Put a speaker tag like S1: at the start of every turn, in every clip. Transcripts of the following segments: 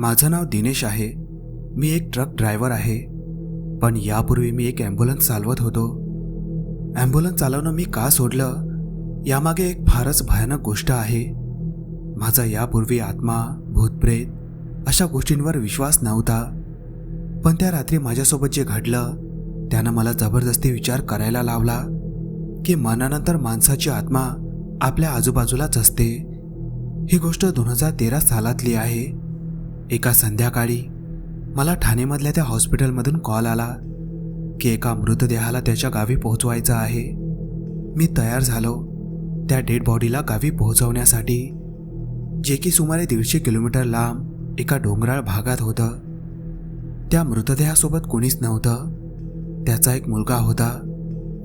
S1: माझं नाव दिनेश आहे. मी एक ट्रक ड्रायव्हर आहे. पण यापूर्वी मी एक ॲम्ब्युलन्स चालवत होतो. ॲम्ब्युलन्स चालवणं मी का सोडलं? यामागे एक फारच भयानक गोष्ट आहे. माझा यापूर्वी आत्मा भूतप्रेत अशा गोष्टींवर विश्वास नव्हता. पण त्या रात्री माझ्यासोबत जे घडलं त्यानं मला जबरदस्ती विचार करायला लावला की मनानंतर माणसाची आत्मा आपल्या आजूबाजूलाच असते. ही गोष्ट दोन हजार तेरा सालातली आहे. एका संध्याकाळी मला ठाणेमधल्या त्या हॉस्पिटलमधून कॉल आला की एका मृतदेहाला त्याच्या गावी पोहोचवायचं आहे. मी तयार झालो त्या डेड बॉडीला गावी पोहोचवण्यासाठी जे की सुमारे दीडशे किलोमीटर लांब एका डोंगराळ भागात होतं. त्या मृतदेहासोबत कोणीच नव्हतं. त्याचा एक मुलगा होता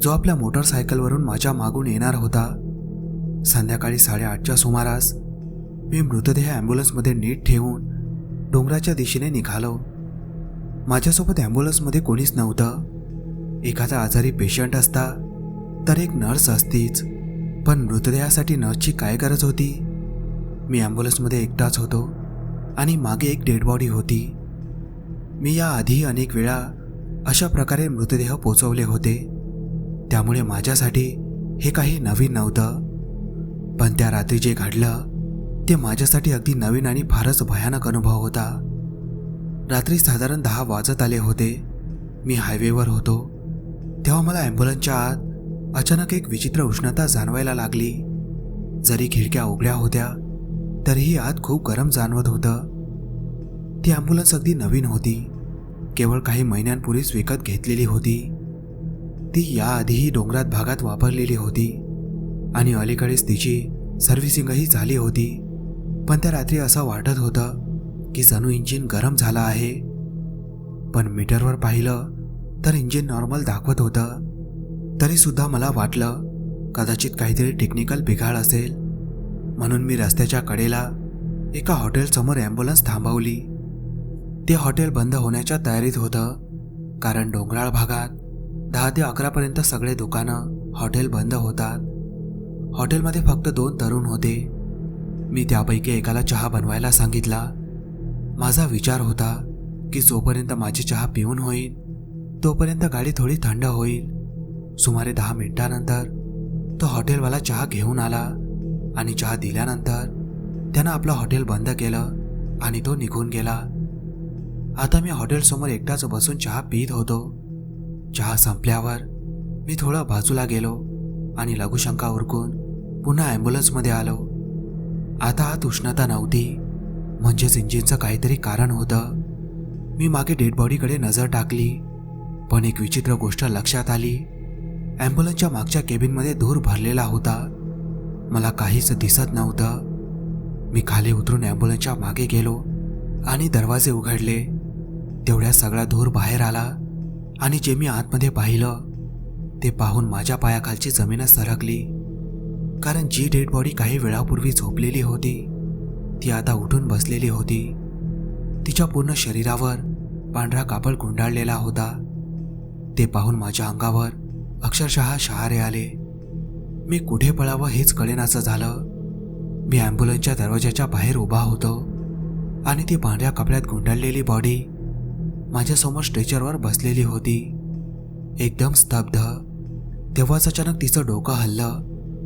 S1: जो आपल्या मोटरसायकलवरून माझ्या मागून येणार होता. संध्याकाळी साडेआठच्या सुमारास मी मृतदेह ॲम्ब्युलन्समध्ये नीट ठेवून डोंगराच्या दिशेने निघालो. माझ्यासोबत ॲम्ब्युलन्समध्ये कोणीच नव्हतं. एखादा आजारी पेशंट असता तर एक नर्स असतीच पण मृतदेहासाठी नर्सची काय गरज होती? मी ॲम्ब्युलन्समध्ये एकटाच होतो आणि मागे एक डेड बॉडी होती. मी याआधी अनेक वेळा अशा प्रकारे मृतदेह पोचवले होते. त्यामुळे माझ्यासाठी हे काही नवीन नव्हतं. पण त्या रात्री जे घडलं ते माझ्यासाठी अगदी नवीन आणि फारच भयानक अनुभव होता. रात्री साधारण दहा वाजत आले होते. मी हायवेवर होतो. तेव्हा मला ॲम्ब्युलन्सच्या आत अचानक एक विचित्र उष्णता जाणवायला लागली. जरी खिडक्या उघड्या होत्या तरीही आत खूप गरम जाणवत होतं. ती ॲम्ब्युलन्स अगदी नवीन होती. केवळ काही महिन्यांपूर्वीच विकत घेतलेली होती. ती याआधीही डोंगरात भागात वापरलेली होती आणि अलीकडेच तिची सर्व्हिसिंगही झाली होती. पण त्या रात्री असं वाटत होतं की जणू इंजिन गरम झालं आहे. पण मीटरवर पाहिलं तर इंजिन नॉर्मल दाखवत होतं. तरीसुद्धा मला वाटलं कदाचित काहीतरी टेक्निकल बिघाड असेल. म्हणून मी रस्त्याच्या कडेला एका हॉटेलसमोर ॲम्ब्युलन्स थांबवली. ते हॉटेल बंद होण्याच्या तयारीत होतं कारण डोंगराळ भागात दहा ते अकरापर्यंत सगळे दुकानं हॉटेल बंद होतात. हॉटेलमध्ये फक्त दोन तरुण होते. मी त्यापैकी एकाला चहा बनवायला सांगितला. माझा विचार होता की जोपर्यंत माझी चहा पिऊन होईल तोपर्यंत गाडी थोडी थंड होईल. सुमारे दहा मिनिटानंतर तो हॉटेलवाला चहा घेऊन आला आणि चहा दिल्यानंतर त्यानं आपलं हॉटेल बंद केलं आणि तो निघून गेला. आता मी हॉटेलसमोर एकटाच बसून चहा पित होतो. चहा संपल्यावर मी थोडा बाजूला गेलो आणि लघुशंका उरकून पुन्हा ॲम्ब्युलन्समध्ये आलो. आता आत उष्णता नव्हती. म्हणजेच इंजिनचं काहीतरी कारण होतं. मी मागे डेड बॉडीकडे नजर टाकली पण एक विचित्र गोष्ट लक्षात आली. ॲम्ब्युलन्सच्या मागच्या केबिनमध्ये धूर भरलेला होता. मला काहीच दिसत नव्हतं. मी खाली उतरून ॲम्ब्युलन्सच्या मागे गेलो आणि दरवाजे उघडले. तेवढ्या सगळा धूर बाहेर आला आणि जे मी आतमध्ये पाहिलं ते पाहून माझ्या पायाखालची जमीनच सरकली. कारण जी डेड बॉडी काही वेळापूर्वी झोपलेली होती ती आता उठून बसलेली होती. तिच्या पूर्ण शरीरावर पांढरा कापड गुंडाळलेला होता. ते पाहून माझ्या अंगावर अक्षरशः शहारे आले. मी कुठे पळावं हेच कळेनाचं झालं. मी ॲम्ब्युलन्सच्या दरवाजाच्या बाहेर उभा होतो आणि ती पांढऱ्या कपड्यात गुंडाळलेली बॉडी माझ्यासमोर स्ट्रेचरवर बसलेली होती. एकदम स्तब्ध. तेव्हाच अचानक तिचं डोकं हललं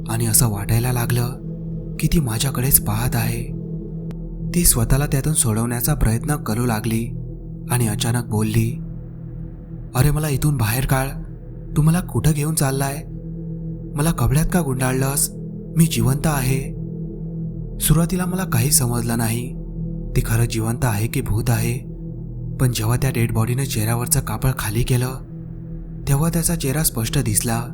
S1: आणि असं वाटायला लागलं की ती माझ्याकडेच पाहत आहे. ती स्वतःला त्यातून सोडवण्याचा प्रयत्न करू लागली आणि अचानक बोलली अरे मला इथून बाहेर काढ. तू मला कुठं घेऊन चाललाय? मला कपड्यात का गुंडाळलंस? मी जिवंत आहे. सुरुवातीला मला काही समजलं नाही. ती खरं जिवंत आहे की भूत आहे? पण जेव्हा त्या डेड बॉडीनं चेहऱ्यावरचं कापड खाली केलं तेव्हा त्याचा चेहरा स्पष्ट दिसला.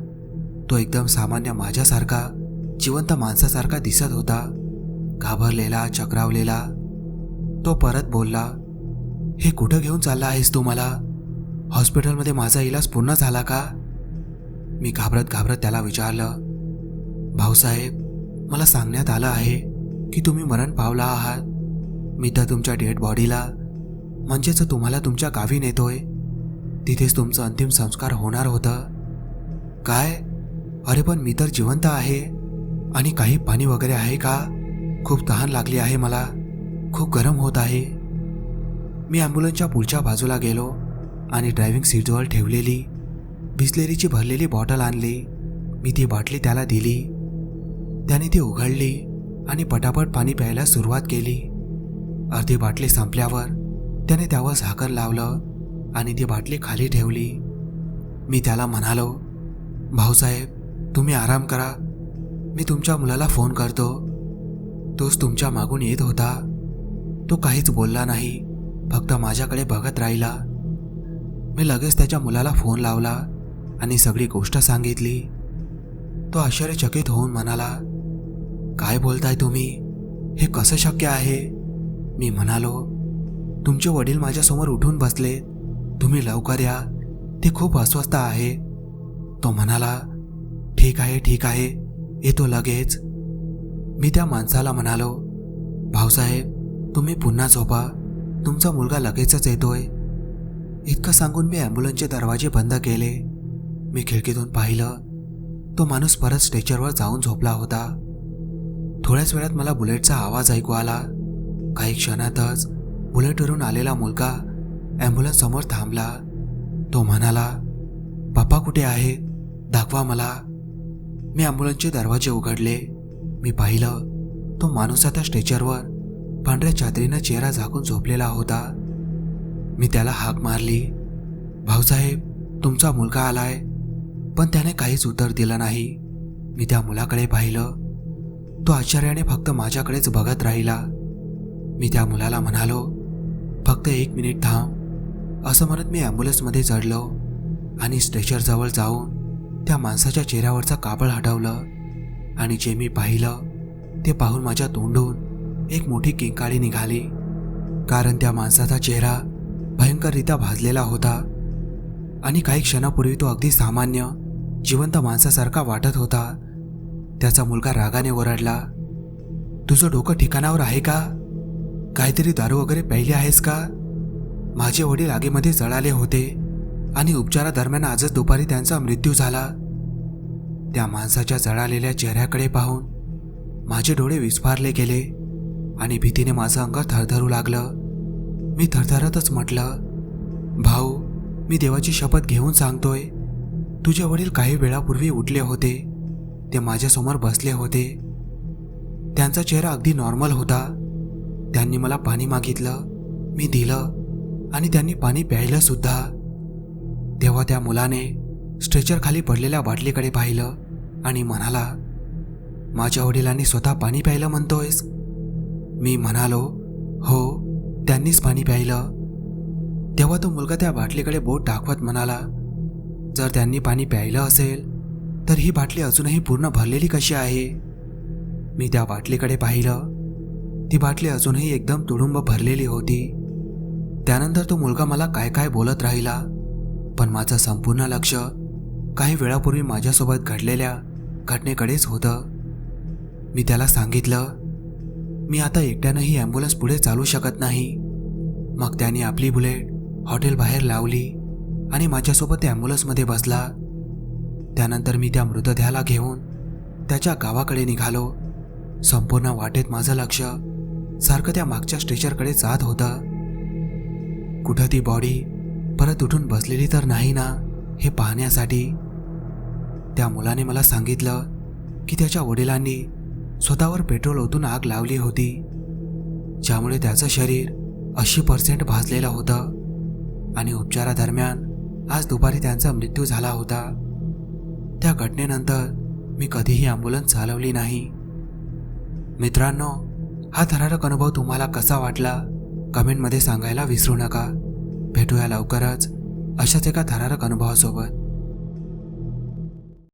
S1: तो एकदम सामान्य माझ्यासारखा जिवंत माणसासारखा दिसत होता. घाबरलेला चक्रावलेला तो परत बोलला हे कुठं घेऊन चालला आहेस तू मला? हॉस्पिटलमध्ये माझा इलाज पूर्ण झाला का? मी घाबरत घाबरत त्याला विचारलं भाऊसाहेब मला सांगण्यात आलं आहे की तुम्ही मरण पावला आहात. मी तर तुमच्या डेड बॉडीला म्हणजेच तुम्हाला तुमच्या गावी नेतोय. तिथेच तुमचं अंतिम संस्कार होणार होतं. काय? अरे पण मी तर जिवंत आहे. आणि काही पाणी वगैरे आहे का? खूप तहान लागली आहे मला. खूप गरम होत आहे. मी ॲम्ब्युलन्सच्या पुढच्या बाजूला गेलो आणि ड्रायव्हिंग सीटजवळ ठेवलेली बिस्लेरीची भरलेली बॉटल आणली. मी ती बाटली त्याला दिली. त्याने ती उघडली आणि पटापट पाणी प्यायला सुरुवात केली. अर्धी बाटली संपल्यावर त्याने त्यावर झाकण लावलं आणि ती बाटली खाली ठेवली. मी त्याला म्हणालो भाऊसाहेब तुम्ही आराम करा. मी तुमच्या मुलाला फोन करतो. तोच तुमच्या मागून येत होता. तो काहीच बोलला नाही फक्त माझ्याकडे बघत राहिला. मी लगेच त्याच्या मुलाला फोन लावला आणि सगळी गोष्ट सांगितली. तो आश्चर्यचकित होऊन म्हणाला काय बोलताय तुम्ही? हे कसं शक्य आहे? मी म्हणालो तुमचे वडील माझ्यासमोर उठून बसले. तुम्ही लवकर या. ते खूप अस्वस्थ आहे. तो म्हणाला ठीक आहे ठीक आहे. येतो लगेच. मी त्या माणसाला म्हणालो भाऊसाहेब तुम्ही पुन्हा झोपा. तुमचा मुलगा लगेचच येतोय. इतकं सांगून मी ॲम्ब्युलन्सचे दरवाजे बंद केले. मी खिडकीतून पाहिलं तो माणूस परत स्ट्रेचरवर जाऊन झोपला होता. थोड्याच वेळात मला बुलेटचा आवाज ऐकू आला. काही क्षणातच बुलेटवरून आलेला मुलगा ॲम्ब्युलन्स समोर थांबला. तो म्हणाला पप्पा कुठे आहे दाखवा मला. मी ॲम्ब्युलन्सचे दरवाजे उघडले. मी पाहिलं तो माणूस आता स्ट्रेचरवर पांढऱ्या चादरीनं चेहरा झाकून झोपलेला होता. मी त्याला हाक मारली भाऊसाहेब तुमचा मुलगा आलाय. पण त्याने काहीच उत्तर दिलं नाही. मी त्या मुलाकडे पाहिलं. तो आश्चर्याने फक्त माझ्याकडेच बघत राहिला. मी त्या मुलाला म्हणालो फक्त एक मिनिट थांब. असं म्हणत मी ॲम्ब्युलन्समध्ये चढलो आणि स्ट्रेचरजवळ जाऊन त्या माणसाच्या चेहऱ्यावरचं कापड हटवलं. आणि जे मी पाहिलं ते पाहून माझ्या तोंडून एक मोठी किंकाळी निघाली. कारण त्या माणसाचा चेहरा भयंकररित्या भाजलेला होता आणि काही क्षणापूर्वी तो अगदी सामान्य जिवंत माणसासारखा वाटत होता. त्याचा मुलगा रागाने ओरडला तुझं डोकं ठिकाणावर आहे का? काहीतरी दारू वगैरे प्यायली आहेस का? माझे वडील आगीमध्ये जळाले होते आणि उपचारादरम्यान आजच दुपारी त्यांचा मृत्यू झाला. त्या माणसाच्या जळालेल्या चेहऱ्याकडे पाहून माझे डोळे विस्फारले गेले आणि भीतीने माझं अंग थरथरू लागलं. मी थरथरतच म्हटलं भाऊ मी देवाची शपथ घेऊन सांगतोय. तुझे वडील काही वेळापूर्वी उठले होते. ते माझ्यासमोर बसले होते. त्यांचा चेहरा अगदी नॉर्मल होता. त्यांनी मला पाणी मागितलं मी दिलं आणि त्यांनी पाणी प्यायलं सुद्धा तेव्हा त्या मुलाने स्ट्रेचर खाली पडलेल्या बाटलीकडे पाहिलं. आणि म्हणाला माझ्या वडिलांनी स्वतः पाणी प्यायलं म्हणतोयस? मी म्हणालो हो त्यांनीच पाणी प्यायलं. तेव्हा तो मुलगा त्या बाटलीकडे बोट दाखवत म्हणाला जर त्यांनी पाणी प्यायलं असेल तर ही बाटली अजूनही पूर्ण भरलेली कशी आहे? मी त्या बाटलीकडे पाहिलं. ती बाटली अजूनही एकदम तुडुंब भरलेली होती. त्यानंतर तो मुलगा मला काय काय बोलत राहिला पण माझं संपूर्ण लक्ष काही वेळापूर्वी माझ्यासोबत घडलेल्या घटनेकडेच होतं. मी त्याला सांगितलं मी आता एकट्यानंही ॲम्ब्युलन्स पुढे चालू शकत नाही. मग त्याने आपली बुलेट हॉटेल बाहेर लावली आणि माझ्यासोबत त्या ॲम्ब्युलन्समध्ये बसला. त्यानंतर मी त्या मृतदेहाला घेऊन त्याच्या गावाकडे निघालो. संपूर्ण वाटेत माझं लक्ष सारखं त्या मागच्या स्ट्रेचरकडे जात होतं. कुठं ती बॉडी परत उठून बसलेली तर नाही ना हे पाहण्यासाठी त्या मुलाने मला सांगितलं की त्याच्या वडिलांनी स्वतःवर पेट्रोल ओतून आग लावली होती ज्यामुळे त्याचं शरीर ऐंशी पर्सेंट भाजलेलं होतं आणि उपचारादरम्यान आज दुपारी त्यांचा मृत्यू झाला होता. त्या घटनेनंतर मी कधीही ॲम्ब्युलन्स चालवली नाही. मित्रांनो हा थरारक अनुभव तुम्हाला कसा वाटला कमेंटमध्ये सांगायला विसरू नका. भेटूया लवकरच अशाच एका थरारक अनुभवासोबत.